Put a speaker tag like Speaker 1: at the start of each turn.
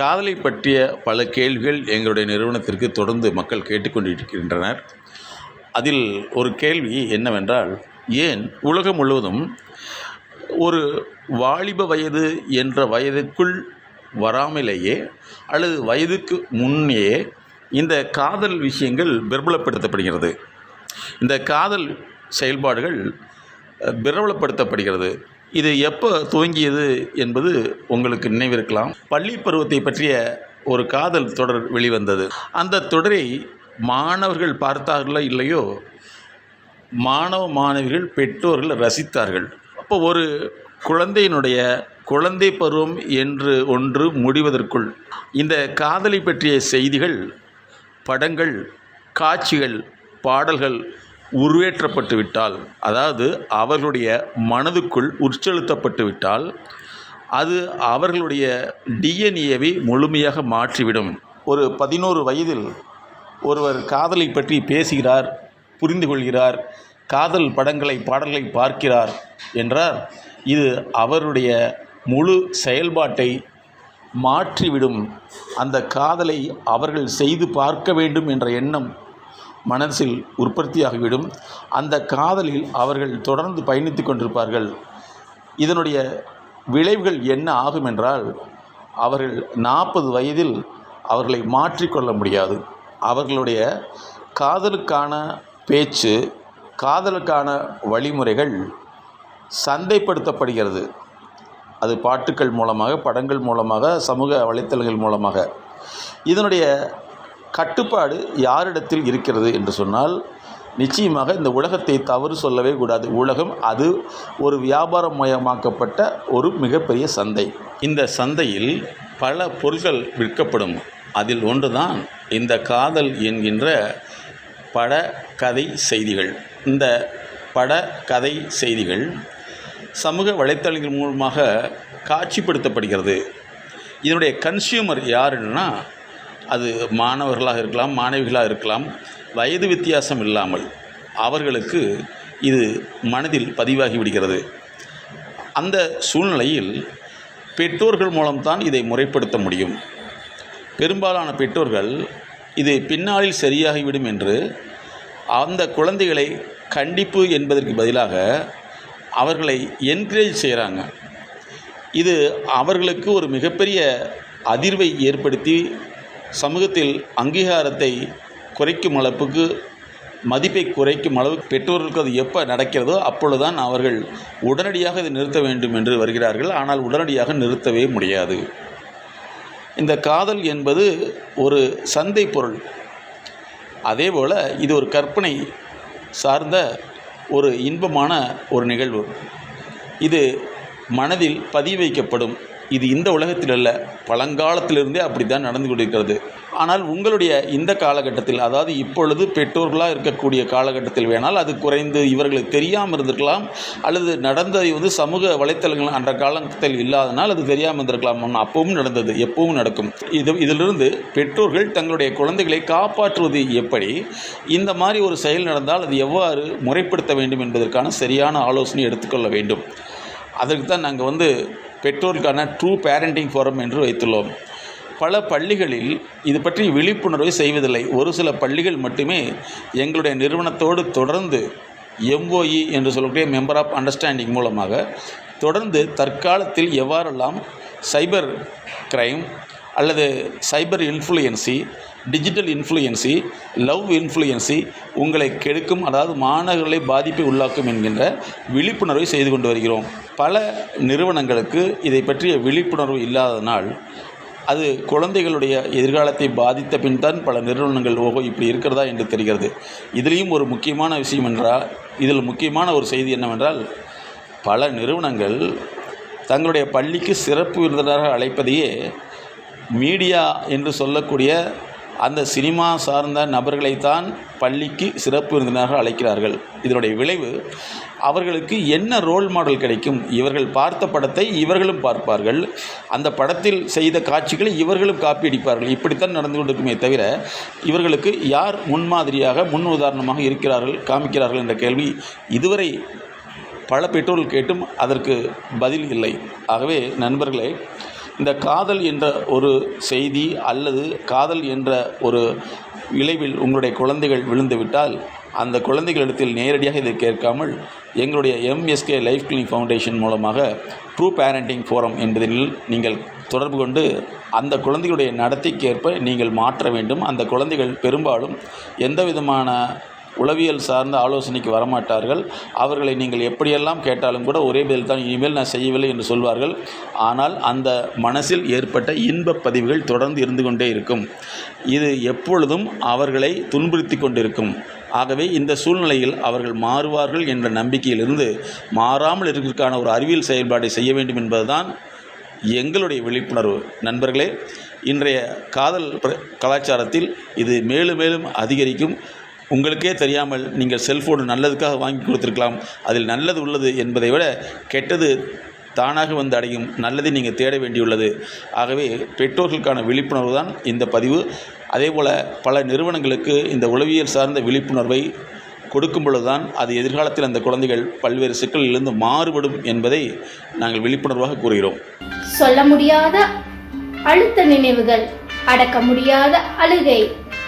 Speaker 1: காதலை பற்றிய பல கேள்விகள் எங்களுடைய நிறுவனத்திற்கு தொடர்ந்து மக்கள் கேட்டுக்கொண்டிருக்கின்றனர். அதில் ஒரு கேள்வி என்னவென்றால் ஏன் உலகம் முழுவதும் ஒரு வாலிப வயது என்ற வயதுக்குள் வராமலேயே அல்லது வயதுக்கு முன்னே இந்த காதல் விஷயங்கள் பிரபலப்படுத்தப்படுகிறது? இந்த காதல் செயல்பாடுகள் பிரபலப்படுத்தப்படுகிறது. இது எப்போ துவங்கியது என்பது உங்களுக்கு நினைவிருக்கலாம். பள்ளி பருவத்தை பற்றிய ஒரு காதல் தொடர் வெளிவந்தது. அந்த தொடரை மாணவர்கள் பார்த்தார்களோ இல்லையோ? மாணவ மாணவிகள் பெற்றோர்கள் ரசித்தார்கள். அப்போ ஒரு குழந்தையினுடைய குழந்தை பருவம் என்று ஒன்று முடிவதற்குள் இந்த காதலை பற்றிய செய்திகள் படங்கள் காட்சிகள் பாடல்கள் உருவேற்றப்பட்டு விட்டால் அதாவது அவர்களுடைய மனதுக்குள் உட்செலுத்தப்பட்டு விட்டால் அது அவர்களுடைய டிஎன்ஏவை முழுமையாக மாற்றிவிடும். ஒரு பதினோரு வயதில் ஒருவர் காதலை பற்றி பேசுகிறார் புரிந்து கொள்கிறார் காதல் படங்களை பாடல்களை பார்க்கிறார் என்றால் இது அவருடைய முழு செயல்பாட்டை மாற்றிவிடும். அந்த காதலை அவர்கள் செய்து பார்க்க வேண்டும் என்ற எண்ணம் மனசில் உற்பத்தியாகிவிடும். அந்த காதலில் அவர்கள் தொடர்ந்து பயணித்து கொண்டிருப்பார்கள். இதனுடைய விளைவுகள் என்ன ஆகும் என்றால் அவர்கள் நாற்பது வயதில் அவர்களை மாற்றிக்கொள்ள முடியாது. அவர்களுடைய காதலுக்கான பேச்சு காதலுக்கான வழிமுறைகள் சந்தைப்படுத்தப்படுகிறது. அது பாட்டுக்கள் மூலமாக படங்கள் மூலமாக சமூக வலைத்தளங்கள் மூலமாக. இதனுடைய கட்டுப்பாடு யாரிடத்தில் இருக்கிறது என்று சொன்னால் நிச்சயமாக இந்த உலகத்தை தவறு சொல்லவே கூடாது. உலகம் அது ஒரு வியாபாரமயமாக்கப்பட்ட ஒரு மிகப்பெரிய சந்தை. இந்த சந்தையில் பல பொருட்கள் விற்கப்படும். அதில் ஒன்றுதான் இந்த காதல் என்கின்ற பட கதை செய்திகள். இந்த பட கதை செய்திகள் சமூக வலைத்தளங்கள் மூலமாக காட்சிப்படுத்தப்படுகிறது. இதனுடைய கன்சியூமர் யாருன்னா அது மாணவர்களாக இருக்கலாம் மாணவிகளாக இருக்கலாம் வயது வித்தியாசம் இல்லாமல் அவர்களுக்கு இது மனதில் பதிவாகி விடுகிறது. அந்த சூழ்நிலையில் பெற்றோர்கள் மூலம்தான் இதை முறைப்படுத்த முடியும். பெரும்பாலான பெற்றோர்கள் இது பின்னாளில் சரியாகிவிடும் என்று அந்த குழந்தைகளை கண்டிப்பு என்பதற்கு பதிலாக அவர்களை என்கரேஜ் செய்கிறாங்க. இது அவர்களுக்கு ஒரு மிகப்பெரிய அதிர்வை ஏற்படுத்தி சமூகத்தில் அங்கீகாரத்தை குறைக்கும் அளவுக்கு மதிப்பை குறைக்கும் அளவுக்கு பெற்றோர்களுக்கு அது எப்போ நடக்கிறதோ அப்பொழுதுதான் அவர்கள் உடனடியாக இதை நிறுத்த வேண்டும் என்று வருகிறார்கள். ஆனால் உடனடியாக நிறுத்தவே முடியாது. இந்த காதல் என்பது ஒரு சந்தை பொருள். அதேபோல் இது ஒரு கற்பனை சார்ந்த ஒரு இன்பமான ஒரு நிகழ்வு. இது மனதில் பதிய வைக்கப்படும். இது இந்த உலகத்தில் அல்ல பழங்காலத்திலிருந்தே அப்படி தான் நடந்து கொண்டிருக்கிறது. ஆனால் உங்களுடைய இந்த காலகட்டத்தில் அதாவது இப்பொழுது பெற்றோர்களாக இருக்கக்கூடிய காலகட்டத்தில் வேணால் அது குறைந்து இவர்களுக்கு தெரியாமல் இருந்திருக்கலாம் அல்லது நடந்ததை வந்து சமூக வலைத்தளங்கள் அன்ற காலத்தில் இல்லாதனால் அது தெரியாமல் இருந்திருக்கலாம். அப்பவும் நடந்தது எப்பவும் நடக்கும். இது இதிலிருந்து பெற்றோர்கள் தங்களுடைய குழந்தைகளை காப்பாற்றுவது எப்படி இந்த மாதிரி ஒரு செயல் நடந்தால் அது எவ்வாறு முறைப்படுத்த வேண்டும் என்பதற்கான சரியான ஆலோசனை எடுத்துக்கொள்ள வேண்டும். அதற்கு தான் நாங்கள் வந்து பெற்றோருக்கான ட்ரூ பேரண்டிங் ஃபோரம் என்று வைத்துள்ளோம். பல பள்ளிகளில் இது பற்றி விழிப்புணர்வை செய்வதில்லை. ஒரு சில பள்ளிகள் மட்டுமே எங்களுடைய நிறுவனத்தோடு தொடர்ந்து எம்ஓஇ என்று சொல்லக்கூடிய மெம்பர் ஆஃப் அண்டர்ஸ்டாண்டிங் மூலமாக தொடர்ந்து தற்காலத்தில் எவ்வாறெல்லாம் சைபர் கிரைம் அல்லது சைபர் இன்ஃப்ளூயன்சி டிஜிட்டல் இன்ஃப்ளூயன்சி லவ் இன்ஃப்ளூயன்சி உங்களை கெடுக்கும் அதாவது மாணவர்களை பாதிப்பை உள்ளாக்கும் என்கின்ற விழிப்புணர்வை செய்து கொண்டு வருகிறோம். பல நிறுவனங்களுக்கு இதை பற்றிய விழிப்புணர்வு இல்லாததனால் அது குழந்தைகளுடைய எதிர்காலத்தை பாதித்த பின் தான் பல நிறுவனங்கள் ஓஹோ இப்படி இருக்கிறதா என்று தெரிகிறது. இதுலேயும் ஒரு முக்கியமான விஷயம் என்றால் இதில் முக்கியமான ஒரு செய்தி என்னவென்றால் பல நிறுவனங்கள் தங்களுடைய பள்ளிக்கு சிறப்பு விருந்தினராக அழைப்பதையே மீடியா என்று சொல்லக்கூடிய அந்த சினிமா சார்ந்த நபர்களைத்தான் பள்ளிக்கு சிறப்பு விருந்தினராக அழைக்கிறார்கள். இதனுடைய விளைவு அவர்களுக்கு என்ன ரோல் மாடல் கிடைக்கும்? இவர்கள் பார்த்த படத்தை இவர்களும் பார்ப்பார்கள். அந்த படத்தில் செய்த காட்சிகளை இவர்களும் காப்பி அடிப்பார்கள். இப்படித்தான் நடந்து கொண்டிருக்குமே தவிர இவர்களுக்கு யார் முன்மாதிரியாக முன் உதாரணமாக இருக்கிறார்கள் காமிக்கிறார்கள் என்ற கேள்வி இதுவரை பல பெற்றோர்கள் கேட்டும் அதற்கு பதில் இல்லை. ஆகவே நண்பர்களே இந்த காதல் என்ற ஒரு செய்தி அல்லது காதல் என்ற ஒரு விளைவில் உங்களுடைய குழந்தைகள் விழுந்துவிட்டால் அந்த குழந்தைகளிடத்தில் நேரடியாக இதை கேட்காமல் எங்களுடைய எம்எஸ்கே லைஃப் கிளினிக் ஃபவுண்டேஷன் மூலமாக ட்ரூ பேரண்டிங் ஃபோரம் என்பதில் நீங்கள் தொடர்பு கொண்டு அந்த குழந்தைகளுடைய நடத்தைக்கேற்ப நீங்கள் மாற்ற வேண்டும். அந்த குழந்தைகள் பெரும்பாலும் எந்த விதமான உளவியல் சார்ந்த ஆலோசனைக்கு வரமாட்டார்கள். அவர்களை நீங்கள் எப்படியெல்லாம் கேட்டாலும் கூட ஒரே பதில் தான் இனிமேல் நான் செய்யவில்லை என்று சொல்வார்கள். ஆனால் அந்த மனசில் ஏற்பட்ட இன்பப் பதிவுகள் தொடர்ந்து இருந்து கொண்டே இருக்கும். இது எப்பொழுதும் அவர்களை துன்புறுத்தி கொண்டிருக்கும். ஆகவே இந்த சூழ்நிலையில் அவர்கள் மாறுவார்கள் என்ற நம்பிக்கையிலிருந்து மாறாமல் இருக்கிறதுக்கான ஒரு அறிவியல் செயல்பாட்டை செய்ய வேண்டும் என்பதுதான் எங்களுடைய விழிப்புணர்வு. நண்பர்களே இன்றைய காதல் பிர- கலாச்சாரத்தில் இது மேலும் மேலும் அதிகரிக்கும். உங்களுக்கே தெரியாமல் நீங்கள் செல்ஃபோன் நல்லதுக்காக வாங்கி கொடுத்துருக்கலாம். அதில் நல்லது உள்ளது என்பதை விட கெட்டது தானாக வந்து அடையும். நல்லதை நீங்கள் தேட வேண்டியுள்ளது. ஆகவே பெற்றோர்களுக்கான விழிப்புணர்வு தான் இந்த பதிவு. அதேபோல் பல நிறுவனங்களுக்கு இந்த உளவியல் சார்ந்த விழிப்புணர்வை கொடுக்கும் பொழுதுதான் அது எதிர்காலத்தில் அந்த குழந்தைகள் பல்வேறு சிக்கலிலிருந்து மாறுபடும் என்பதை நாங்கள் விழிப்புணர்வாக கூறுகிறோம்.
Speaker 2: சொல்ல முடியாத அழுத்த நினைவுகள் அடக்க முடியாத அழுகை